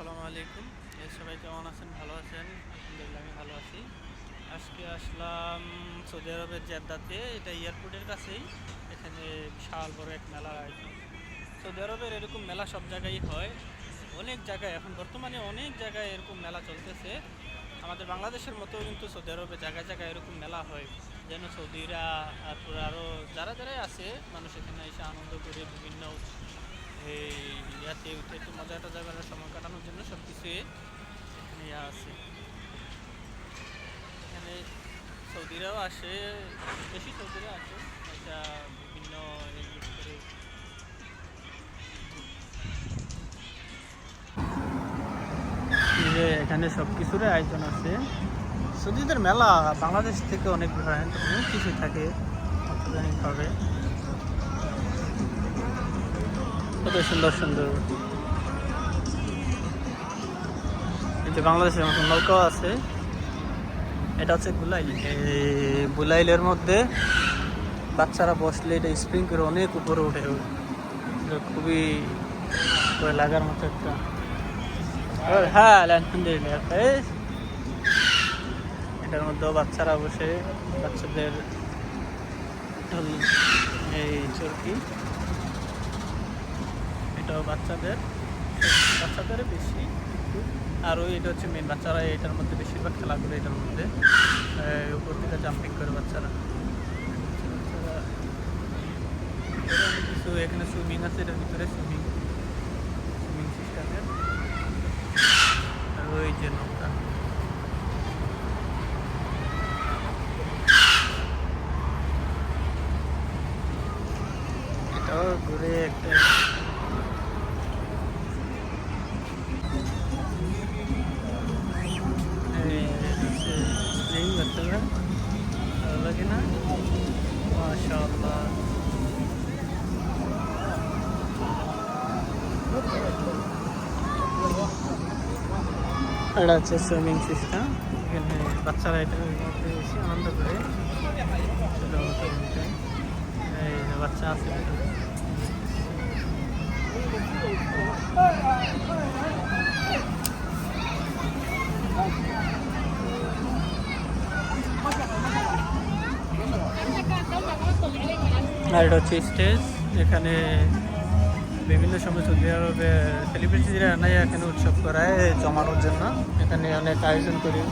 আসসালামু আলাইকুম। সবাই কেমন আছেন? ভালো আছেন? আলহামদুলিল্লাহ, আমি ভালো আছি। আজকে আসলাম সৌদি আরবের জেদ্দাতে। এটা এয়ারপোর্টের কাছেই। এখানে বিশাল বড় এক মেলার আয়োজন। সৌদি আরবের এরকম মেলা সব জায়গায় হয়। অনেক জায়গায়, এখন বর্তমানে অনেক জায়গায় এরকম মেলা চলতেছে। আমাদের বাংলাদেশের মতো কিন্তু সৌদি আরবে জায়গায় জায়গায় এরকম মেলা হয়। যেন সৌদিরা, তারপর আরও যারা যারাই আছে, মানুষ এখানে এসে আনন্দ করে বিভিন্ন এই ইয়াতে উঠে একটু মজা টজা করার সময় কাটানোর জন্য সব কিছুই এখানে ইয়া আছে। এখানে সৌদিরাও আসে, বেশি সৌদিরা আসে এটা বিভিন্ন করে। যে এখানে সব কিছুরই আয়োজন আছে। সৌদিদের মেলা বাংলাদেশ থেকে অনেক ভ্যারাইটি অনেক কিছু থাকে আন্তর্জাতিকভাবে কত সুন্দর সুন্দর। এই যে বাংলাদেশের মতো নৌকাও আছে। এটা হচ্ছে বুলাইল এই বুলাইলের মধ্যে বাচ্চারা বসলে এটা স্প্রিং করে অনেক উপরে উঠে খুবই লাগার মতো একটা। হ্যাঁ এটার মধ্যেও বাচ্চারা বসে, বাচ্চাদের এই চরকি। এটাও বাচ্চাদের। বাচ্চাদের বেশি আর ওই এটা হচ্ছে মেন বাচ্চারা, এটার মধ্যে বেশিরভাগ খেলা করে এটার মধ্যে। উপর থেকে জাম্পিং করে বাচ্চারা। কিছু এখানে সুইমিং আছে, এটার ভিতরে সুইমিং সুইমিং সিস্টেমের আর ওই যে নৌকা। এটাও ঘুরে একটা এটা হচ্ছে সুইমিং সিস্টেম এখানে বাচ্চারা এটার মধ্যে বেশি আনন্দ করে ছোটো মতো মধ্যে। এই যে বাচ্চা আছে ভিতরে। আর এটা হচ্ছে স্টেজ এখানে বিভিন্ন সময় সৌদি আরবে সেলিব্রিটিরা নাই এখানে উৎসব করায় জমানোর জন্য। এখানে অনেক আয়োজন করি।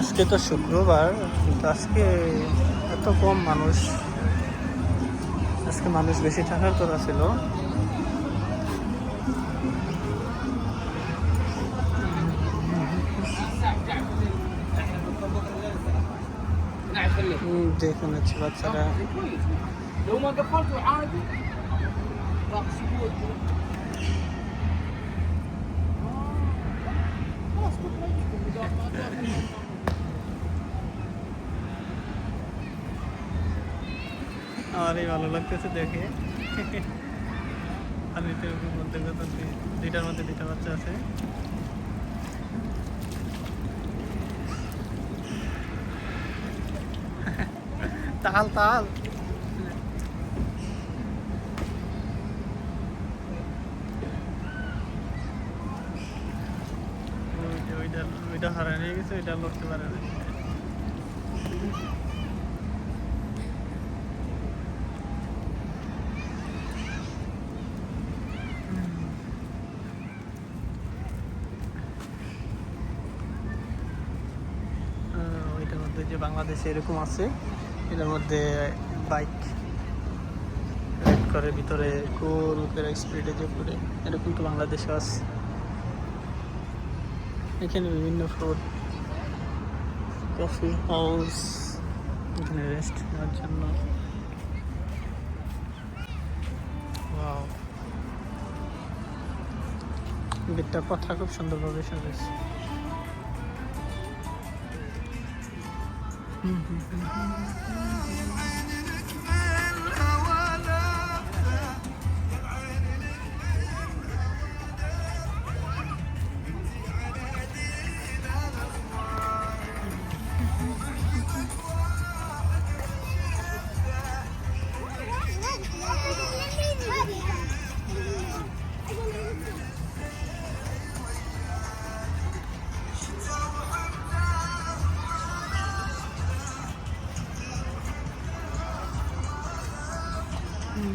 আজকে তো শুক্রবার, কিন্তু আজকে এত কম মানুষ। আজকে মানুষ বেশি থাকার কথা ছিল। দেখুন হচ্ছে বাচ্চারা। আমারই ভালো লাগতেছে দেখে। আর নিতে মধ্যে দুই- দুইটার মধ্যে দুইটা বাচ্চা আছে। তাল তাল। আহ, ওইটার মধ্যে যে বাংলাদেশে এরকম আছে এটার মধ্যে বাইক রাইড করে ভিতরে কুল করে স্পিডে যে করে এরকম তো বাংলাদেশে আছে। এখানে বিভিন্ন ফ্রুট কফি হাউস এখানে রেস্ট নেওয়ার জন্য Wow. গেটটা কথা খুব সুন্দরভাবে সাজাইছে হুম হুম হুম।